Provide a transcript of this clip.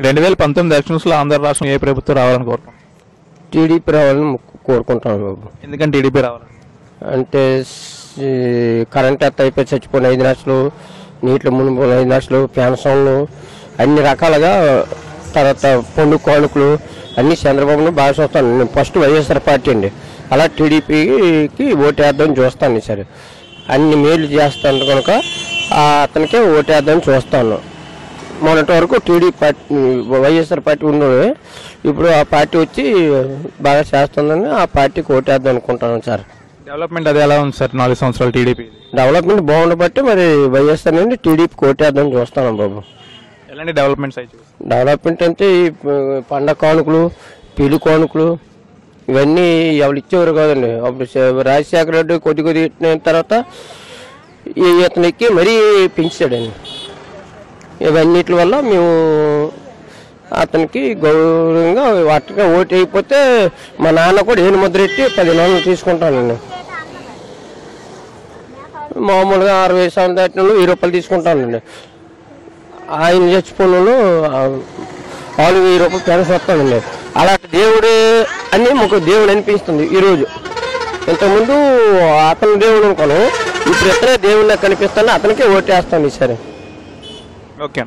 రెండు వేల పంతొమ్మిది ఎలక్షన్స్లో ఆంధ్ర రాష్ట్రం ఏ ప్రభుత్వం రావాలని కోరుకుంటున్నాం టీడీపీ రావాలని మొక్కు- కోరుకుంటాను బాబు. ఎందుకంటే టీడీపీ రావాలి అంటే కరెంట్ ఎత్త అయిపోయి చచ్చిపోయిన ఐదు లక్షలు నీటిలో మునిగిపోయిన ఐదు లక్షలు పెన్షన్లు అన్ని రకాలుగా తర్వాత పండు కానుకలు అన్ని చంద్రబాబును బాగా చూస్తాను. నేను ఫస్ట్ వైఎస్ఆర్ పార్టీ అండి. అలా టీడీపీకి ఓటేద్దాం చూస్తాను సరే అన్ని మేలు చేస్తాను కనుక అతనికే ఓటేద్దాం చూస్తాను. మొన్నటి వరకు టీడీపీ పార్టీ వైఎస్ఆర్ పార్టీ ఉండేది. ఇప్పుడు ఆ పార్టీ వచ్చి బాగా చేస్తుందని ఆ పార్టీకి ఓటేద్దాం అనుకుంటాను సార్. డెవలప్మెంట్ అది ఎలా ఉంది సార్? నాలుగు సంవత్సరాలు టీడీపీ. డెవలప్మెంట్ బాగుండబట్టి మరి వైఎస్ఆర్ నుండి టీడీపీకి ఓటేద్దాం చూస్తాను బాబు. ఎలాంటి డెవలప్మెంట్స్ చూసి డెవలప్మెంట్ అంటే ఈ పండగ కానుకలు పెళ్ళి కానుకలు ఇవన్నీ ఎవరు ఇచ్చేవారు కాదండి. అప్పుడు రాజశేఖర రెడ్డి కొద్ది కొద్ది తర్వాత ఈ ఇతను ఎక్కి మరీ పెంచాడండి. ఇవన్నిటి వల్ల మేము అతనికి గౌరవంగా వాటిగా ఓటు అయిపోతే మా నాన్న కూడా ఏను ముద్రెట్టి పది నెలలు తీసుకుంటానండి. మామూలుగా అరవై సంవత్సరాలు దాటిన వెయ్యి రూపాయలు తీసుకుంటానండి. ఆయన చచ్చిపోయిన వాళ్ళు వెయ్యి రూపాయలు పెరస్ వస్తానండి. అలాంటి దేవుడు అని మాకు దేవుడు అనిపిస్తుంది ఈరోజు. ఇంతకుముందు అతని దేవుడు అనుకోను ఇప్పుడు ఎక్కడ దేవుడిని కనిపిస్తాను అతనికే ఓటేస్తాను ఈసారి. Okay.